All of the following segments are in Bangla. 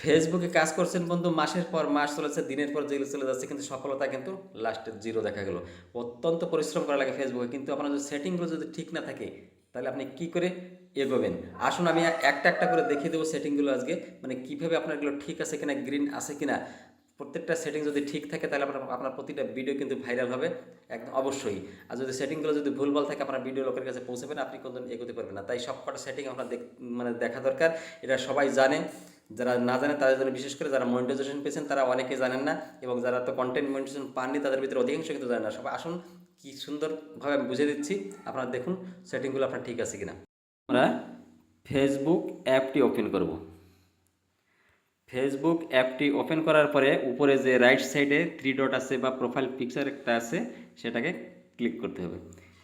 ফেসবুকে কাজ করছেন বন্ধু, মাসের পর মাস চলেছে, দিনের পর যেগুলো চলে যাচ্ছে, কিন্তু সফলতা কিন্তু লাস্টে জিরো দেখা গেল। অত্যন্ত পরিশ্রম করা লাগে ফেসবুকে কিন্তু আপনার যদি সেটিংগুলো যদি ঠিক না থাকে, তাহলে আপনি কি করে এগোবেন? আসুন, আমি একটা একটা করে দেখিয়ে দেবো সেটিংগুলো আজকে মানে কীভাবে আপনার এগুলো ঠিক আছে কিনা গ্রিন আছে কিনা। প্রত্যেকটা সেটিং যদি ঠিক থাকে, তাহলে আপনার আপনার প্রতিটা ভিডিও কিন্তু ভাইরাল হবে। একদম অবশ্যই। আর যদি সেটিংগুলো যদি ভুলভাল থাকে, আপনার ভিডিও লোকের কাছে পৌঁছাবে না আপনি কোনদিন এগোতে পারবেন না। তাই সব কটা সেটিং আপনার মানে দেখা দরকার। এটা সবাই জানে। যারা না জানে, তাদের জন্য বিশেষ করে যারা মনিটাইজেশন পেয়েছেন, তারা অনেকে জানেন না। এবং যারা তো কন্টেন্ট মনিটাইজেশন পাননি, তাদের ভিতরে অধিকাংশ কিন্তু জানেন না। সবাই আসুন, কি সুন্দরভাবে আমি বুঝিয়ে দিচ্ছি। আপনারা দেখুন সেটিংগুলো আপনার ঠিক আছে কিনা। আমরা ফেসবুক অ্যাপটি ওপেন করব। ফেসবুক অ্যাপটি ওপেন করার পরে উপরে যে রাইট সাইডে থ্রি ডট আছে বা প্রোফাইল পিকচার একটা আছে, সেটাকে ক্লিক করতে হবে।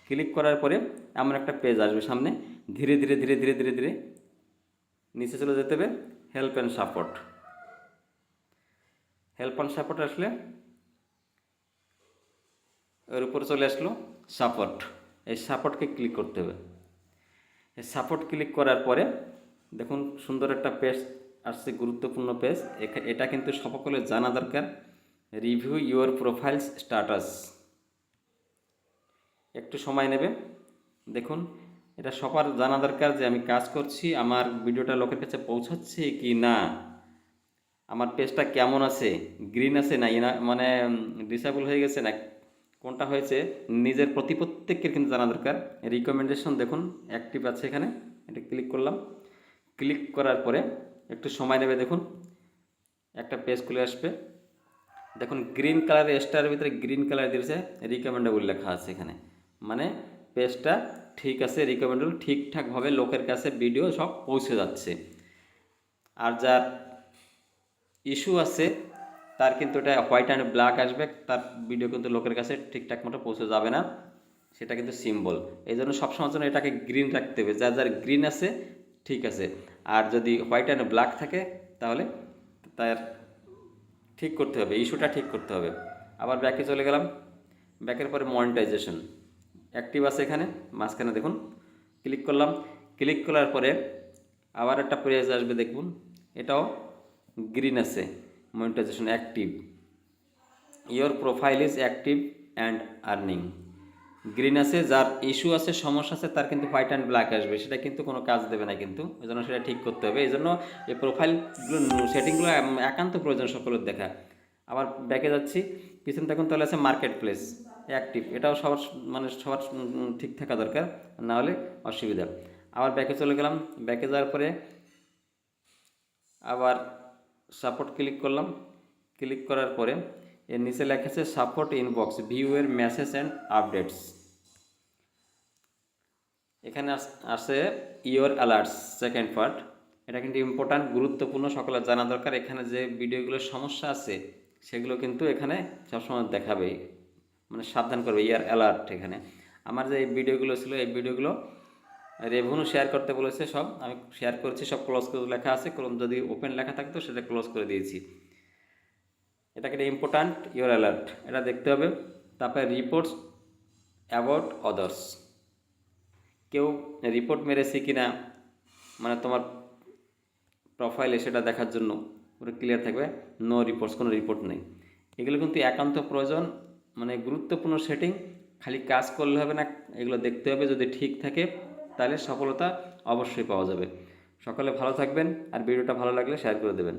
ক্লিক করার পরে এমন একটা পেজ আসবে সামনে। ধীরে ধীরে ধীরে ধীরে ধীরে ধীরে নিচে চলে যেতে হবে help and support help and support আসলে এর উপরে চলে আসলো সাপোর্ট এই সাপোর্টকে ক্লিক করতে হবে। এই সাপোর্ট ক্লিক করার পরে দেখুন সুন্দর একটা পেজ আসছে গুরুত্বপূর্ণ পেজ। এটা কিন্তু সকলে জানা দরকার। Review your profiles status. একটু সময় নেবে। দেখুন, এটা সবার জানা দরকার যে আমি কাজ করছি, আমার ভিডিওটা লোকের কাছে পৌঁছাচ্ছে কি না? আমার পেজটা কেমন আছে? গ্রিন আছে না? মানে ডিসেবল হয়ে গেছে না? কোনটা হয়েছে? নিজের প্রতি প্রত্যেকের কিন্তু জানা দরকার। রিকমেন্ডেশন দেখুন অ্যাক্টিভ আছে এখানে। এটা ক্লিক করলাম। ক্লিক করার পরে একটু সময় নেবে, দেখুন। একটা পেজ খুলে আসবে। দেখুন গ্রিন কালারের স্টারের ভিতরে গ্রিন কালার দিয়েছে রিকমেন্ডেবল লেখা আছে এখানে। মানে পেজটা ঠিক আছে রিকমেন্ডেবল ঠিকঠাকভাবে লোকের কাছে ভিডিও সব পৌঁছে যাচ্ছে। আর যার ইস্যু আছে, তার কিন্তু এটা হোয়াইট অ্যান্ড ব্ল্যাক আসবে, তার ভিডিও কিন্তু লোকের কাছে ঠিকঠাক মতো পৌঁছে যাবে না। সেটা কিন্তু সিম্বল এই জন্য সবসময় জন্য এটাকে গ্রিন রাখতে হবে। যার যার গ্রিন আছে, ঠিক আছে। আর যদি হোয়াইট অ্যান্ড ব্ল্যাক থাকে, তাহলে তার ঠিক করতে হবে, ইস্যুটা ঠিক করতে হবে। আবার ব্যাকে চলে গেলাম। ব্যাকের পরে মনিটাইজেশন অ্যাক্টিভ আছে এখানে, মাঝখানে দেখুন ক্লিক করলাম। ক্লিক করার পরে আবার একটা পেজ আসবে, দেখুন, এটাও গ্রিন আছে monetization active your profile is active and earning green আছে, যার ইস্যু আছে, সমস্যা আছে, তার কিন্তু হোয়াইট অ্যান্ড ব্ল্যাক আসবে। সেটা কিন্তু কোনো কাজ দেবে না কিন্তু। ওই জন্য সেটা ঠিক করতে হবে। এই জন্য এই প্রোফাইলগুলো সেটিংগুলো একান্ত প্রয়োজন সকলের দেখা। আবার ব্যাকে যাচ্ছি। পিছনে দেখুন তাহলে আছে মার্কেট প্লেস অ্যাক্টিভ এটাও সবার মানে সবার ঠিক থাকা দরকার, না হলে অসুবিধা। আবার ব্যাকে চলে গেলাম। ব্যাকে যাওয়ার পরে আবার সাপোর্ট ক্লিক করলাম। ক্লিক করার পরে এর নিচে লেখা আছে, সাপোর্ট ইনবক্স ভিউ এর মেসেজ অ্যান্ড আপডেটস এখানে আছে ইয়োর অ্যালার্টস সেকেন্ড পার্ট এটা কিন্তু ইম্পর্ট্যান্ট গুরুত্বপূর্ণ, সকলের জানা দরকার। এখানে যে ভিডিওগুলোর সমস্যা আছে, সেগুলো কিন্তু এখানে সবসময় দেখাবে। মানে সাবধান করবে ইয়ার অ্যালার্ট এখানে। আমার যে এই ভিডিওগুলো ছিল, এই ভিডিওগুলো রেভিনিউ শেয়ার করতে বলেছে সব। আমি শেয়ার করেছি, সব ক্লোজ করে লেখা আছে। যদি ওপেন লেখা থাকতো, সেটা ক্লোজ করে দিয়েছি। এটাকে এটা ইম্পর্ট্যান্ট ইউর অ্যালার্ট এটা দেখতে হবে। তারপরে রিপোর্টস অ্যাবাউট অদার্স কেউ রিপোর্ট মেরেছে কি না মানে তোমার প্রোফাইলে সেটা দেখার জন্য পুরো ক্লিয়ার থাকবে। নো রিপোর্টস কোনো রিপোর্ট নেই। এগুলো কিন্তু একান্ত প্রয়োজন মানে গুরুত্বপূর্ণ সেটিং খালি কাজ করলে হবে না, এগুলো দেখতে হবে। যদি ঠিক থাকে, তাহলে সফলতা অবশ্যই পাওয়া যাবে। সকলে ভালো থাকবেন, আর ভিডিওটা ভালো লাগলে শেয়ার করে দেবেন।